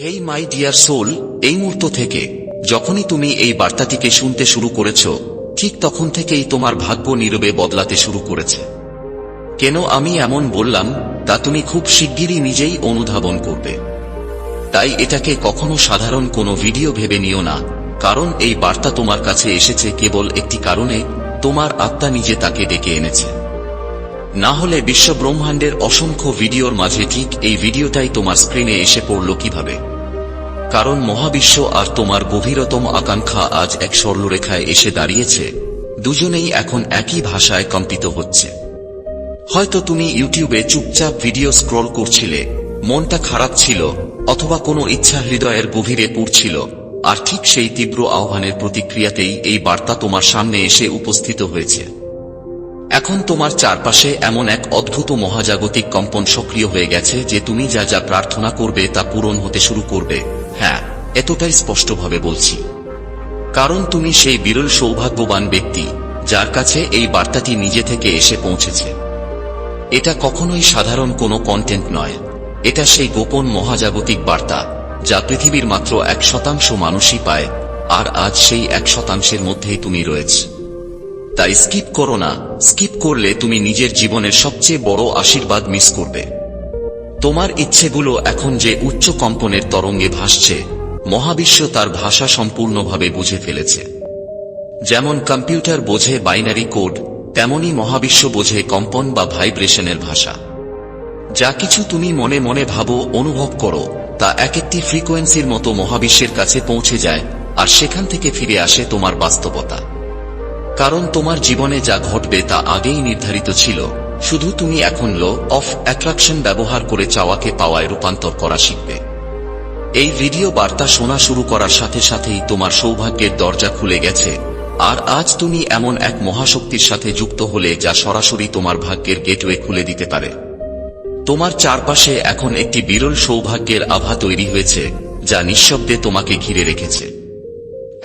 Hey my dear soul, এই মুহূর্ত থেকে, যখনই তুমি এই বার্তাটিকে শুনতে শুরু করেছ, ঠিক তখন থেকেই তোমার ভাগ্য নীরবে বদলাতে শুরু করেছে। কেন আমি এমন বললাম, তা তুমি খুব শিগগিরই নিজেই অনুধাবন করবে। তাই এটাকে কখনো সাধারণ কোনো ভিডিও ভেবে নিও না, কারণ এই বার্তা তোমার কাছে এসেছে কেবল একটি কারণে, তোমার আত্মা নিজে তাকে ডেকে এনেছে। না হলে বিশ্ব ব্রহ্মাণ্ডের অসংখ্য ভিডিওর মাঝে ঠিক এই ভিডিওটাই তোমার স্ক্রিনে এসে পড়ল কীভাবে? কারণ মহাবিশ্ব আর তোমার গভীরতম আকাঙ্ক্ষা আজ এক সরলরেখায় এসে দাঁড়িয়েছে। দুজনেই এখন একই ভাষায় কম্পিত হচ্ছে। হয়তো তুমি ইউটিউবে চুপচাপ ভিডিও স্ক্রল করছিলে, মনটা খারাপ ছিল, অথবা কোনো ইচ্ছা হৃদয়ের গভীরে পড়ছিল, আর ঠিক সেই তীব্র আহ্বানের প্রতিক্রিয়াতেই এই বার্তা তোমার সামনে এসে উপস্থিত হয়েছে। এখন তোমার চারপাশে এমন এক অদ্ভুত মহাজাগতিক কম্পন সক্রিয় হয়ে গেছে যে তুমি যা যা প্রার্থনা করবে তা পূরণ হতে শুরু করবে। হ্যাঁ এতটাই স্পষ্টভাবে বলছি। কারণ তুমি সেই বিরল সৌভাগ্যবান ব্যক্তি যার কাছে এই বার্তাটি নিজে থেকে এসে পৌঁছেছে। এটা কখনোই সাধারণ কোনো কন্টেন্ট নয়। এটা সেই গোপন মহাজাগতিক বার্তা যা পৃথিবীর মাত্র এক শতাংশ মানুষই পায়, আর আজ সেই এক শতাংশের মধ্যেই তুমি রয়েছে। তাই স্কিপ করো না। স্কিপ করলে তুমি নিজের জীবনের সবচেয়ে বড় আশীর্বাদ মিস করবে। তোমার ইচ্ছেগুলো এখন যে উচ্চ কম্পনের তরঙ্গে ভাসছে, মহাবিশ্ব তার ভাষা সম্পূর্ণভাবে বুঝে ফেলেছে। যেমন কম্পিউটার বোঝে বাইনারি কোড তেমনি মহাবিশ্ব বোঝে কম্পন বা ভাইব্রেশনের ভাষা। যা কিছু তুমি মনে মনে ভাবো, অনুভব করো, তা এক একটি ফ্রিকোয়েন্সির মতো মহাবিশ্বের কাছে পৌঁছে যায়, আর সেখান থেকে ফিরে আসে তোমার বাস্তবতা। কারণ তোমার জীবনে যা ঘটবে তা আগেই নির্ধারিত ছিল। শুধু তুমি এখন ল অফ অ্যাট্রাকশন ব্যবহার করে চাওয়াকে পাওয়ায় রূপান্তর করা শিখবে। এই ভিডিও বার্তা শোনা শুরু করার সাথে সাথেই তোমার সৌভাগ্যের দরজা খুলে গেছে। আর আজ তুমি এমন এক মহাশক্তির সাথে যুক্ত হলে যা সরাসরি তোমার ভাগ্যের গেটওয়ে খুলে দিতে পারে। তোমার চারপাশে এখন একটি বিরল সৌভাগ্যের আভা তৈরি হয়েছে, যা নিঃশব্দে তোমাকে ঘিরে রেখেছে।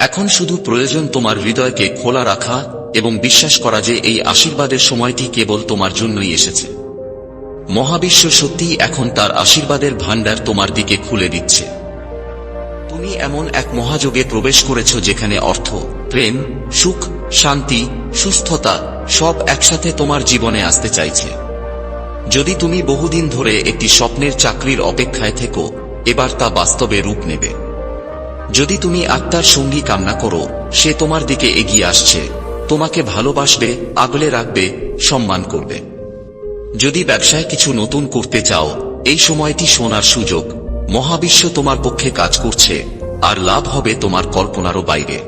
এখন শুধু প্রয়োজন তোমার হৃদয়কে খোলা রাখা এবং বিশ্বাস করা যে এই আশীর্বাদের সময়টি কেবল তোমার জন্যই এসেছে। মহাবিশ্ব সত্যিই এখন তার আশীর্বাদের ভাণ্ডার তোমার দিকে খুলে দিচ্ছে। তুমি এমন এক মহাযোগে প্রবেশ করেছ যেখানে অর্থ, প্রেম, সুখ, শান্তি, সুস্থতা সব একসাথে তোমার জীবনে আসতে চাইছে। যদি তুমি বহুদিন ধরে একটি স্বপ্নের চাকরির অপেক্ষায় থেকো, এবার তা বাস্তবে রূপ নেবে। যদি তুমি আত্মার সঙ্গী কামনা করো, সে তোমার দিকে এগিয়ে আসছে। তোমাকে ভালোবাসবে, আগলে রাখবে, সম্মান করবে। যদি ব্যবসায় কিছু নতুন করতে চাও, এই সময়টি শোনার সুযোগ। মহাবিশ্ব তোমার পক্ষে কাজ করছে, আর লাভ হবে তোমার কল্পনারও বাইরে।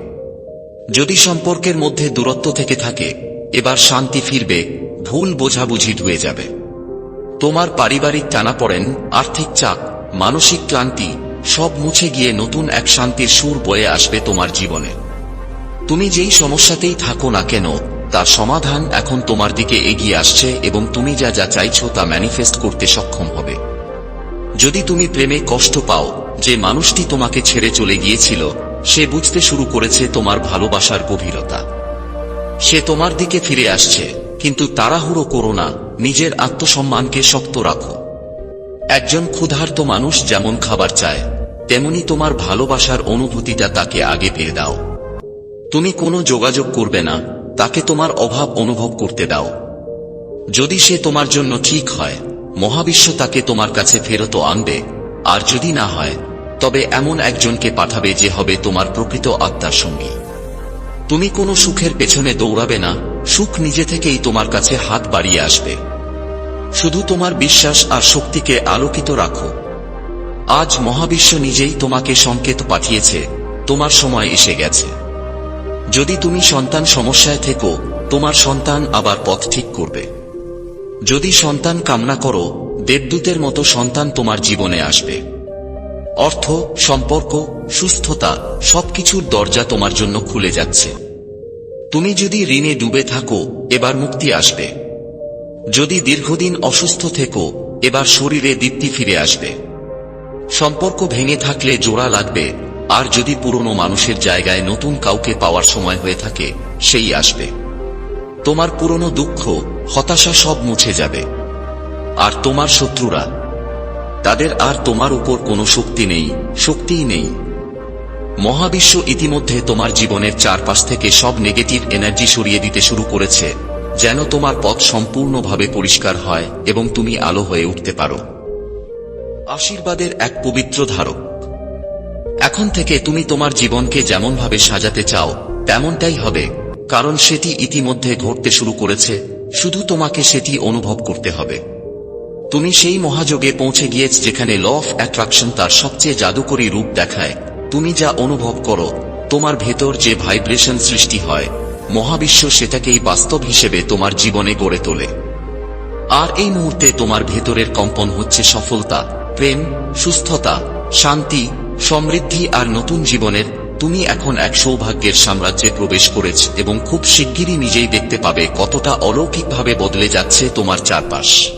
যদি সম্পর্কের মধ্যে দূরত্ব থেকে থাকে, এবার শান্তি ফিরবে, ভুল বোঝাবুঝি ধুয়ে যাবে। তোমার পারিবারিক টানাপড়েন, আর্থিক চাপ, মানসিক ক্লান্তি সব মুছে গিয়ে নতুন এক শান্তির সুর বয়ে আসবে তোমার জীবনে। তুমি যেই সমস্যাতেই থাকো না কেন, তার সমাধান এখন তোমার দিকে এগিয়ে আসছে এবং তুমি যা যা চাইছো তা ম্যানিফেস্ট করতে সক্ষম হবে। যদি তুমি প্রেমে কষ্ট পাও, যে মানুষটি তোমাকে ছেড়ে চলে গিয়েছিল, সে বুঝতে শুরু করেছে তোমার ভালোবাসার গভীরতা। সে তোমার দিকে ফিরে আসছে, কিন্তু তাড়াহুড়ো করো না, নিজের আত্মসম্মানকে শক্ত রাখো। একজন ক্ষুধার্ত মানুষ যেমন খাবার চায়, তেমনি তোমার ভালোবাসার অনুভূতিটা তাকে আগে পেয়ে দাও। তুমি কোনো যোগাযোগ করবে না, তাকে তোমার অভাব অনুভব করতে দাও। যদি সে তোমার জন্য ঠিক হয়, মহাবিশ্ব তাকে তোমার কাছে ফেরত আনবে, আর যদি না হয়, তবে এমন একজনকে পাঠাবে যে হবে তোমার প্রকৃত আত্মার সঙ্গী। তুমি কোনো সুখের পেছনে দৌড়াবে না, সুখ নিজে থেকেই তোমার কাছে হাত বাড়িয়ে আসবে। শুধু তোমার বিশ্বাস আর শক্তিকে আলোকিত রাখো। আজ মহাবিশ্ব নিজেই তোমাকে সংকেত পাঠিয়েছে, তোমার সময় এসে গেছে। যদি তুমি সন্তান সমস্যায় থেকো, তোমার সন্তান আবার পথ ঠিক করবে। যদি সন্তান কামনা করো, দেবদূতের মতো সন্তান তোমার জীবনে আসবে। অর্থ, সম্পর্ক, সুস্থতা, সবকিছুর দরজা তোমার জন্য খুলে যাচ্ছে। তুমি যদি ঋণে ডুবে থাকো, এবার মুক্তি আসবে। যদি দীর্ঘদিন অসুস্থ থেকো, এবার শরীরে দীপ্তি ফিরে আসবে। সম্পর্ক ভেঙে থাকলে জোড়া লাগবে, আর যদি পুরনো মানুষের জায়গায় নতুন কাউকে পাওয়ার সময় হয়ে থাকে, সেই আসবে। তোমার পুরনো দুঃখ, হতাশা সব মুছে যাবে। আর তোমার শত্রুরা, তাদের আর তোমার উপর কোনো শক্তি নেই, শক্তিই নেই। মহাবিশ্ব ইতিমধ্যে তোমার জীবনের চারপাশ থেকে সব নেগেটিভ এনার্জি সরিয়ে দিতে শুরু করেছে। যেন তোমার পথ সম্পূর্ণভাবে পরিষ্কার হয় এবং তুমি আলো হয়ে উঠতে পারো। আশীর্বাদের এক পবিত্র ধারক। এখন থেকে তুমি তোমার জীবনকে যেমনভাবে সাজাতে চাও, তেমনটাই হবে, কারণ সেটি ইতিমধ্যে ঘটতে শুরু করেছে, শুধু তোমাকে সেটি অনুভব করতে হবে। তুমি সেই মহাযোগে পৌঁছে গিয়েছ যেখানে ল অফ অ্যাট্রাকশন তার সবচেয়ে জাদুকরী রূপ দেখায়। তুমি যা অনুভব করো, তোমার ভেতর যে ভাইব্রেশন সৃষ্টি হয় মহাবিশ্ব সেটাকেই বাস্তব হিসেবে তোমার জীবনে গড়ে তোলে। আর এই মুহূর্তে তোমার ভেতরের কম্পন হচ্ছে সফলতা, প্রেম, সুস্থতা, শান্তি, সমৃদ্ধি আর নতুন জীবনের, তুমি এখন এক সৌভাগ্যের সাম্রাজ্যে প্রবেশ করেছ এবং খুব শিগগিরই নিজেই দেখতে পাবে কতটা অলৌকিকভাবে বদলে যাচ্ছে তোমার চারপাশ।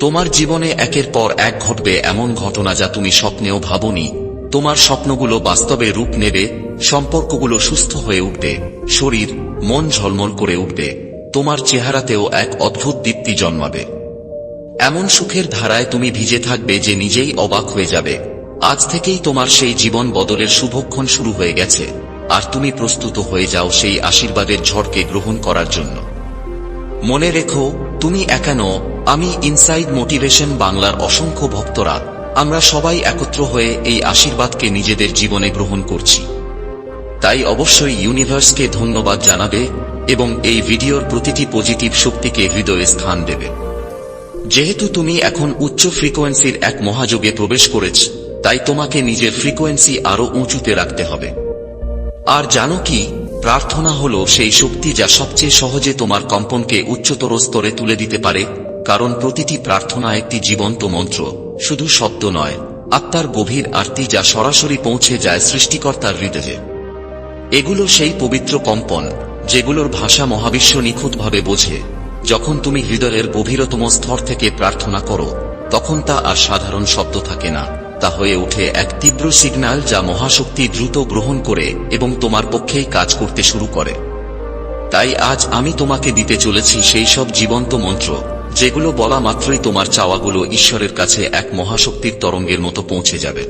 তোমার জীবনে একের পর এক ঘটবে এমন ঘটনা যা তুমি স্বপ্নেও ভাবনি। তোমার স্বপ্নগুলো বাস্তবে রূপ নেবে সম্পর্কগুলো সুস্থ হয়ে উঠবে, শরীর মন ঝলমল করে উঠবে, তোমার চেহারাতেও এক অদ্ভুত দীপ্তি জন্মাবে। এমন সুখের ধারায় তুমি ভিজে থাকবে যে নিজেই অবাক হয়ে যাবে। আজ থেকেই তোমার সেই জীবন বদলের শুভক্ষণ শুরু হয়ে গেছে, আর তুমি প্রস্তুত হয়ে যাও সেই আশীর্বাদের ঝড়কে গ্রহণ করার জন্য। মনে রেখো, তুমি একান, আমি ইনসাইড মোটিভেশন বাংলার অসংখ্য ভক্তরা, আমরা সবাই একত্র হয়ে এই আশীর্বাদকে নিজেদের জীবনে গ্রহণ করছি। তাই অবশ্যই ইউনিভার্সকে ধন্যবাদ জানাবে এবং এই ভিডিওর প্রতিটি পজিটিভ শক্তিকে হৃদয়ে স্থান দেবে। যেহেতু তুমি এখন উচ্চ ফ্রিকোয়েন্সির এক মহাযোগে প্রবেশ করেছ, তাই তোমাকে নিজের ফ্রিকোয়েন্সি আরও উঁচুতে রাখতে হবে। আর জানো কি, প্রার্থনা হল সেই শক্তি যা সবচেয়ে সহজে তোমার কম্পনকে উচ্চতর স্তরে তুলে দিতে পারে, কারণ প্রতিটি প্রার্থনা একটি জীবন্ত মন্ত্র, শুধু শব্দ নয়, আত্মার গভীর আরতি যা সরাসরি পৌঁছে যায় সৃষ্টিকর্তার হৃদয়ে। এগুলো সেই পবিত্র কম্পন, যেগুলোর ভাষা মহাবিশ্ব নিখুঁতভাবে বোঝে। যখন তুমি হৃদয়ের গভীরতম স্তর থেকে প্রার্থনা করো, তখন তা আর সাধারণ শব্দ থাকে না। তা হয়ে ওঠে এক তীব্র সিগন্যাল যা মহাশক্তি দ্রুত গ্রহণ করে এবং তোমার পক্ষেই কাজ করতে শুরু করে। তাই আজ আমি তোমাকে দিতে চলেছি সেই সব জীবন্ত মন্ত্র, যেগুলো বলা মাত্রই তোমার চাওয়াগুলো ঈশ্বরের কাছে এক মহাশক্তির তরঙ্গের মতো পৌঁছে যাবে।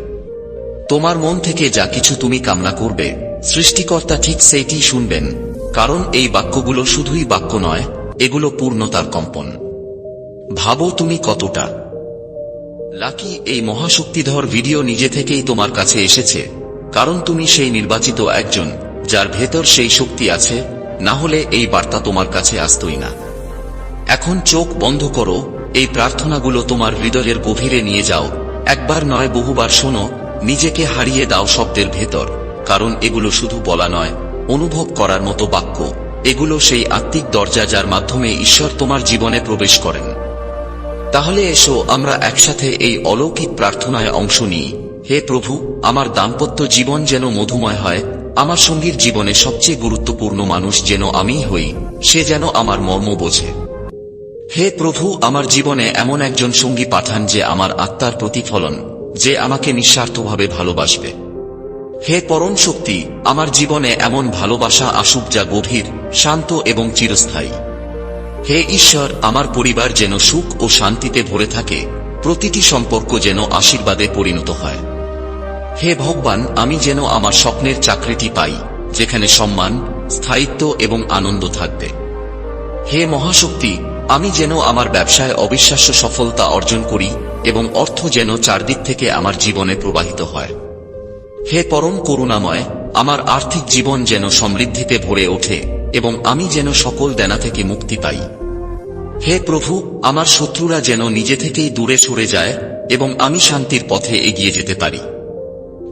তোমার মন থেকে যা কিছু তুমি কামনা করবে সৃষ্টিকর্তা ঠিক সেইটি শুনবেন, কারণ এই বাক্যগুলো শুধুই বাক্য নয়, এগুলো পূর্ণতার কম্পন। ভাবো তুমি কতটা। লাকি, এই মহাশক্তিধর ভিডিও নিজে থেকেই তোমার কাছে এসেছে, কারণ তুমি সেই নির্বাচিত একজন, যার ভেতর সেই শক্তি আছে, না হলে এই বার্তা তোমার কাছে আসতই না। এখন চোখ বন্ধ করো, এই প্রার্থনাগুলো তোমার হৃদয়ের গভীরে নিয়ে যাও, একবার নয় বহুবার শোনো, নিজেকে হারিয়ে দাও শব্দের ভেতর। কারণ এগুলো শুধু বলা নয়, অনুভব করার মতো বাক্য। এগুলো সেই আত্মিক দরজা যার মাধ্যমে ঈশ্বর তোমার জীবনে প্রবেশ করেন। তাহলে এসো আমরা একসাথে এই অলৌকিক প্রার্থনায় অংশ নিই। হে প্রভু, আমার দাম্পত্য জীবন যেন মধুময় হয়, আমার সঙ্গীর জীবনে সবচেয়ে গুরুত্বপূর্ণ মানুষ যেন আমিই হই, সে যেন আমার মর্ম বোঝে। হে প্রভু, আমার জীবনে এমন একজন সঙ্গী পাঠান যে আমার আত্মার প্রতিফলন, যে আমাকে নিঃস্বার্থভাবে ভালোবাসবে। হে পরম শক্তি, আমার জীবনে এমন ভালোবাসা আসুক যা গভীর, শান্ত এবং চিরস্থায়ী। হে ঈশ্বর, আমার পরিবার যেন সুখ ও শান্তিতে ভরে থাকে, প্রতিটি সম্পর্ক যেন আশীর্বাদে পরিণত হয়। হে ভগবান, আমি যেন আমার স্বপ্নের চাকরিটি পাই, যেখানে সম্মান, স্থায়িত্ব এবং আনন্দ থাকবে। হে মহাশক্তি, আমি যেন আমার ব্যবসায় অবিশ্বাস্য সফলতা অর্জন করি এবং অর্থ যেন চারদিক থেকে আমার জীবনে প্রবাহিত হয়। হে পরম করুণাময়, আমার আর্থিক জীবন যেন সমৃদ্ধিতে ভরে ওঠে এবং আমি যেন সকল দেনা থেকে মুক্তি পাই। হে প্রভু, আমার শত্রুরা যেন নিজে থেকেই দূরে সরে যায় এবং আমি শান্তির পথে এগিয়ে যেতে পারি।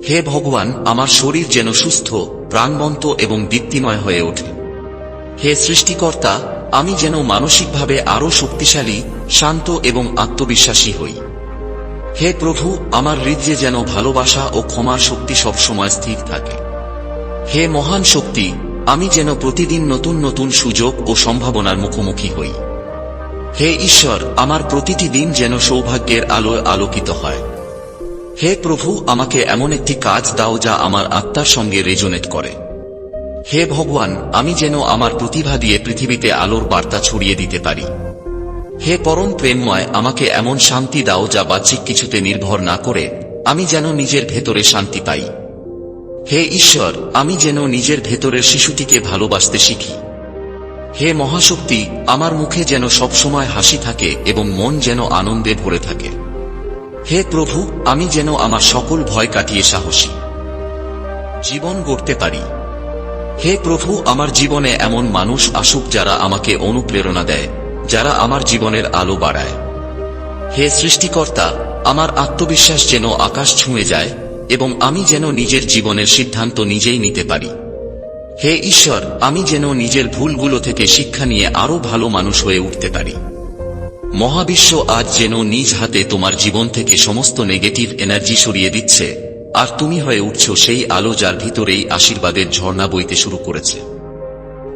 হে ভগবান, আমার শরীর যেন সুস্থ, প্রাণবন্ত এবং দীপ্তিময় হয়ে ওঠে। হে সৃষ্টিকর্তা, আমি যেন মানসিকভাবে আরও শক্তিশালী, শান্ত এবং আত্মবিশ্বাসী হই। হে প্রভু, আমার হৃদয়ে যেন ভালোবাসা ও ক্ষমার শক্তি সবসময় স্থির থাকে। হে মহান শক্তি, আমি যেন প্রতিদিন নতুন নতুন সুযোগ ও সম্ভাবনার মুখোমুখি হই। হে ঈশ্বর, আমার প্রতিটি দিন যেন সৌভাগ্যের আলোয় আলোকিত হয়। হে প্রভু, আমাকে এমন একটি কাজ দাও যা আমার আত্মার সঙ্গে রেজোনেট করে। হে ভগবান, আমি যেন আমার প্রতিভা দিয়ে পৃথিবীতে আলোর বার্তা ছড়িয়ে দিতে পারি। হে পরম প্রেমময়, আমাকে এমন শান্তি দাও যা বাহ্যিক কিছুতে নির্ভর না করে, আমি যেন নিজের ভেতরে শান্তি পাই। হে ঈশ্বর, আমি যেন নিজের ভেতরের শিশুটিকে ভালোবাসতে শিখি। হে মহাশক্তি, আমার মুখে যেন সবসময় হাসি থাকে এবং মন যেন আনন্দে ভরে থাকে। হে প্রভু, আমি যেন আমার সকল ভয় কাটিয়ে সাহসী। জীবন গড়তে পারি। হে প্রভু, আমার জীবনে এমন মানুষ আসুক যারা আমাকে অনুপ্রেরণা দেয়। যারা আমার জীবনের আলো বাড়ায়। হে সৃষ্টিকর্তা, আমার আত্মবিশ্বাস যেন আকাশ ছুঁয়ে যায় এবং আমি যেন নিজের জীবনের সিদ্ধান্ত নিজেই নিতে পারি। হে ঈশ্বর, আমি যেন নিজের ভুলগুলো থেকে শিক্ষা নিয়ে আরও ভালো মানুষ হয়ে উঠতে পারি। মহাবিশ্ব আজ যেন নিজ হাতে তোমার জীবন থেকে সমস্ত নেগেটিভ এনার্জি সরিয়ে দিচ্ছে, আর তুমি হয়ে উঠছ সেই আলো যার ভিতরেই আশীর্বাদের ঝর্ণা বইতে শুরু করেছে।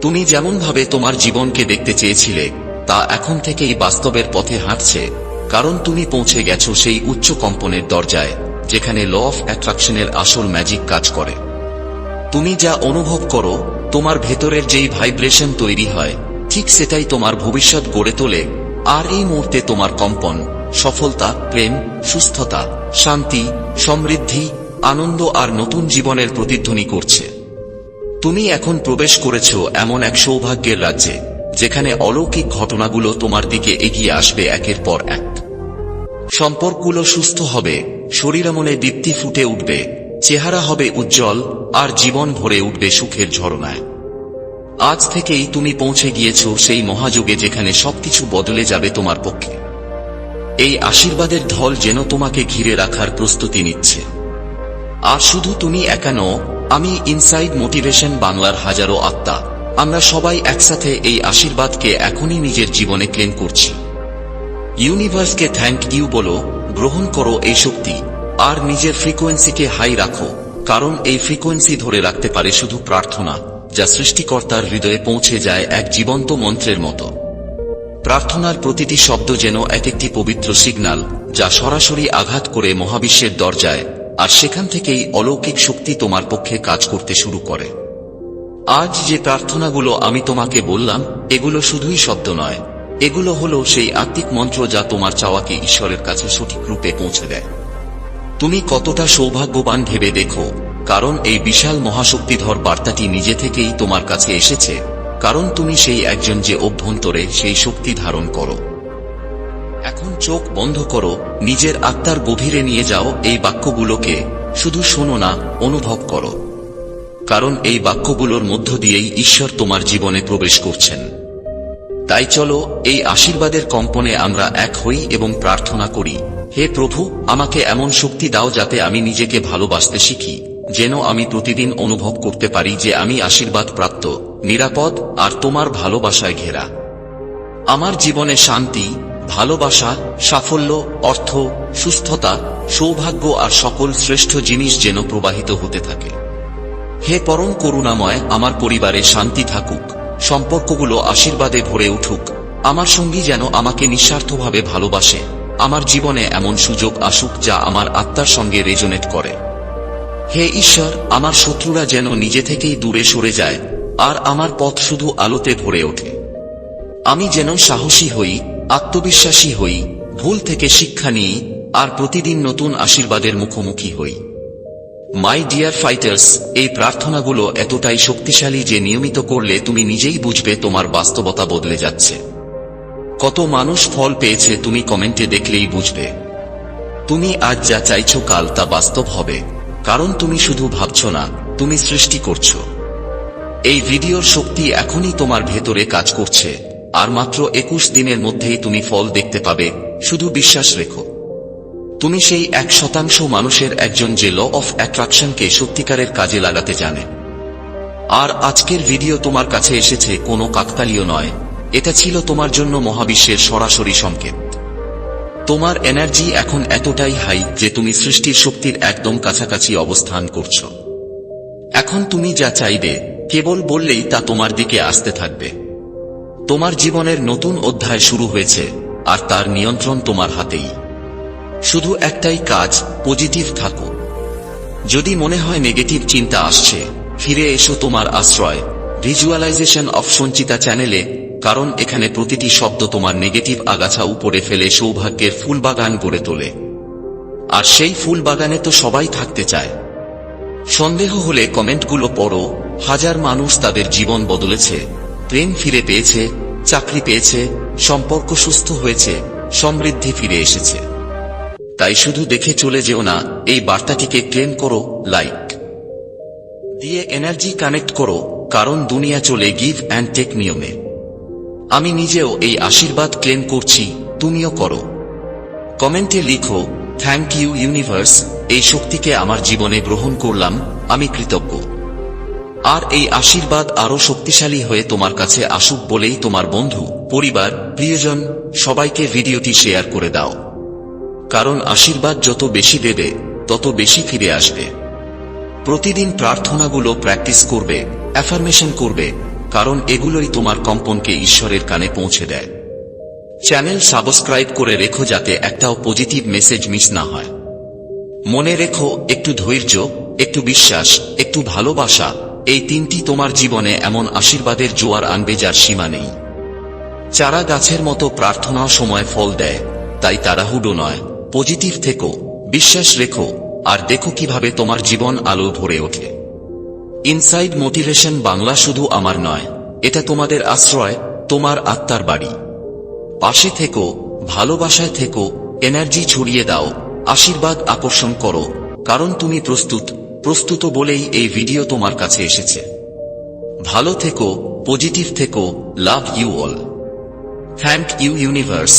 তুমি যেমনভাবে তোমার জীবনকে দেখতে চেয়েছিলে তা এখন থেকেই বাস্তবের পথে হাঁটছে, কারণ তুমি পৌঁছে গেছো সেই উচ্চ কম্পনের দরজায়, যেখানে ল অফ অ্যাট্রাকশনের আসল ম্যাজিক কাজ করে। তুমি যা অনুভব করো, তোমার ভেতরের যেই ভাইব্রেশন তৈরি হয়, ঠিক সেটাই তোমার ভবিষ্যৎ গড়ে তোলে, আর এই মুহূর্তে তোমার কম্পন, সফলতা, প্রেম, সুস্থতা, শান্তি, সমৃদ্ধি, আনন্দ আর নতুন জীবনের প্রতিধ্বনি করছে। তুমি এখন প্রবেশ করেছ এমন এক সৌভাগ্যের রাজ্যে যেখানে অলৌকিক ঘটনাগুলো তোমার দিকে এগিয়ে আসবে একের পর এক। সম্পর্কগুলো সুস্থ হবে শরীরমনে দীপ্তি ফুটে উঠবে, চেহারা হবে উজ্জ্বল, আর জীবন ভরে উঠবে সুখের ঝরনায়। আজ থেকেই তুমি পৌঁছে গিয়েছ সেই মহাযুগে যেখানে সবকিছু বদলে যাবে তোমার পক্ষে। এই আশীর্বাদের ঢল যেন তোমাকে ঘিরে রাখার প্রস্তুতি নিচ্ছে। আর শুধু তুমি একা নও, আমি ইনসাইড মোটিভেশন বাংলার হাজারো আত্মা। আমরা সবাই একসাথে এই আশীর্বাদকে এখনই নিজের জীবনে ক্লেম করছি। ইউনিভার্সকে থ্যাংক ইউ বলো, গ্রহণ করো এই শক্তি, আর নিজের ফ্রিকোয়েন্সিকে হাই রাখো, কারণ এই ফ্রিকোয়েন্সি ধরে রাখতে পারে শুধু প্রার্থনা, যা সৃষ্টিকর্তার হৃদয়ে পৌঁছে যায় এক জীবন্ত মন্ত্রের মতো। প্রার্থনার প্রতিটি শব্দ যেন এক একটি পবিত্র সিগন্যাল যা সরাসরি আঘাত করে মহাবিশ্বের দরজায়, আর সেখান থেকেই অলৌকিক শক্তি তোমার পক্ষে কাজ করতে শুরু করে। আজ যে প্রার্থনাগুলো আমি তোমাকে বললাম, এগুলো শুধুই শব্দ নয়। এগুলো হলো সেই আত্মিক মন্ত্র যা তোমার চাওয়াকে ঈশ্বরের কাছে সঠিক রূপে পৌঁছে দেয়। তুমি কতটা সৌভাগ্যবান ভেবে দেখো, কারণ এই বিশাল মহাশক্তিধর বার্তাটি নিজে থেকেই তোমার কাছে এসেছে, কারণ তুমি সেই একজন যে অভ্যন্তরে সেই শক্তি ধারণ করো। এখন চোখ বন্ধ করো, নিজের আত্মার গভীরে নিয়ে যাও এই বাক্যগুলোকে, শুধু শোনো না, অনুভব করো। কারণ এই বাক্যগুলোর মধ্য দিয়েই ঈশ্বর তোমার জীবনে প্রবেশ করছেন। তাই চলো, এই আশীর্বাদের কম্পনে আমরা এক হই এবং প্রার্থনা করি, হে প্রভু, আমাকে এমন শক্তি দাও যাতে আমি নিজেকে ভালোবাসতে শিখি, যেন আমি প্রতিদিন অনুভব করতে পারি যে আমি আশীর্বাদ প্রাপ্ত, নিরাপদ, আর তোমার ভালোবাসায় ঘেরা। আমার জীবনে শান্তি, ভালোবাসা, সাফল্য, অর্থ, সুস্থতা, সৌভাগ্য আর সকল শ্রেষ্ঠ জিনিস যেন প্রবাহিত হতে থাকে। হে পরম করুণাময়, আমার পরিবারে শান্তি থাকুক। সম্পর্কগুলো আশীর্বাদে ভরে উঠুক। আমার সঙ্গী যেন আমাকে নিঃস্বার্থভাবে ভালোবাসে। আমার জীবনে এমন সুযোগ আসুক যা আমার আত্মার সঙ্গে রেজোনেট করে। হে ঈশ্বর, আমার শত্রুরা যেন নিজে থেকেই দূরে সরে যায়, আর আমার পথ শুধু আলোতে ভরে ওঠে। আমি যেন সাহসী হই, আত্মবিশ্বাসী হই, ভুল থেকে শিক্ষা নিই, আর প্রতিদিন নতুন আশীর্বাদের মুখোমুখি হই। মাই ডিয়ার ফাইটার্স এই প্রার্থনাগুলো এতটাই শক্তিশালী যে নিয়মিত করলে তুমি নিজেই বুঝবে তোমার বাস্তবতা বদলে যাচ্ছে। কত মানুষ ফল পেয়েছে তুমি কমেন্টে দেখলেই বুঝবে। তুমি আজ যা চাইছ কাল তা বাস্তব হবে, কারণ তুমি শুধু ভাবছ না, তুমি সৃষ্টি করছ। এই ভিডিওর শক্তি এখনই তোমার ভেতরে কাজ করছে, আর মাত্র একুশ দিনের মধ্যেই তুমি ফল দেখতে পাবে, শুধু বিশ্বাস রেখো। তুমি সেই এক শতাংশ মানুষের একজন যে ল অফ অ্যাট্রাকশনকে সত্যিকারের কাজে লাগাতে জানে। আর আজকের ভিডিও তোমার কাছে এসেছে কোনো কাকতালীয় নয়। এটা ছিল তোমার জন্য মহাবিশ্বের সরাসরি সংকেত। তোমার এনার্জি এখন এতটাই হাই যে তুমি সৃষ্টির শক্তির একদম কাছাকাছি অবস্থান করছ। এখন তুমি যা চাইবে, কেবল বললেই তা তোমার দিকে আসতে থাকবে। তোমার জীবনের নতুন অধ্যায় শুরু হয়েছে, আর তার নিয়ন্ত্রণ তোমার হাতেই। শুধু একটাই কাজ পজিটিভ থাকো। যদি মনে হয় নেগেটিভ চিন্তা আসছে, ফিরে এসো তোমার আশ্রয়। ভিজুয়ালাইজেশন অফ সঞ্চিতা চ্যানেলে কারণ এখানে প্রতিটি শব্দ তোমার নেগেটিভ আগাছা উপরে ফেলে সৌভাগ্যের ফুলবাগান গড়ে তোলে। আর সেই ফুল বাগানে তো সবাই থাকতে চায়। সন্দেহ হলে কমেন্টগুলো পড়ো, হাজার মানুষ তাদের জীবন বদলেছে। প্রেম ফিরে পেয়েছে, চাকরি পেয়েছে, সম্পর্ক সুস্থ হয়েছে, সমৃদ্ধি ফিরে এসেছে। তাই শুধু দেখে চলে যেও না, এই বার্তাটিকে ক্লেম করো, লাইক। দিয়ে এনার্জি কানেক্ট করো, কারণ দুনিয়া চলে গিভ অ্যান্ড টেক নিয়মে। আমি নিজেও এই আশীর্বাদ ক্লেম করছি, তুমিও করো। কমেন্টে লিখো, থ্যাংক ইউ ইউনিভার্স, এই শক্তিকে আমার জীবনে গ্রহণ করলাম, আমি কৃতজ্ঞ। আর এই আশীর্বাদ আরও শক্তিশালী হয়ে তোমার কাছে আসুক বলেই তোমার বন্ধু, পরিবার, প্রিয়জন, সবাইকে ভিডিওটি শেয়ার করে দাও। কারণ আশীর্বাদ যত বেশি দেবে, তত বেশি ফিরে আসবে। প্রতিদিন প্রার্থনাগুলো প্র্যাকটিস করবে, অ্যাফার্মেশন করবে, কারণ এগুলোই তোমার কম্পনকে ঈশ্বরের কানে পৌঁছে দেয়। চ্যানেল সাবস্ক্রাইব করে রেখো যাতে একটাও পজিটিভ মেসেজ মিস না হয়। মনে রেখো, একটু ধৈর্য, একটু বিশ্বাস, একটু ভালোবাসা, এই তিনটি তোমার জীবনে এমন আশীর্বাদের জোয়ার আনবে যার সীমা নেই। চারা গাছের মতো প্রার্থনাও সময় ফল দেয়, তাই তাড়াহুডো নয়। পজিটিভ থেকো, বিশ্বাস রেখো, আর দেখো কীভাবে তোমার জীবন আলো ভরে ওঠে। ইনসাইড মোটিভেশন বাংলা শুধু আমার নয়, এটা তোমাদের আশ্রয়, তোমার আত্মার বাড়ি। পাশে থেকো, ভালোবাসায় থেকো এনার্জি ছড়িয়ে দাও, আশীর্বাদ আকর্ষণ করো, কারণ তুমি প্রস্তুত প্রস্তুত বলেই এই ভিডিও তোমার কাছে এসেছে। ভালো থেকো পজিটিভ থেকো love you all thank you universe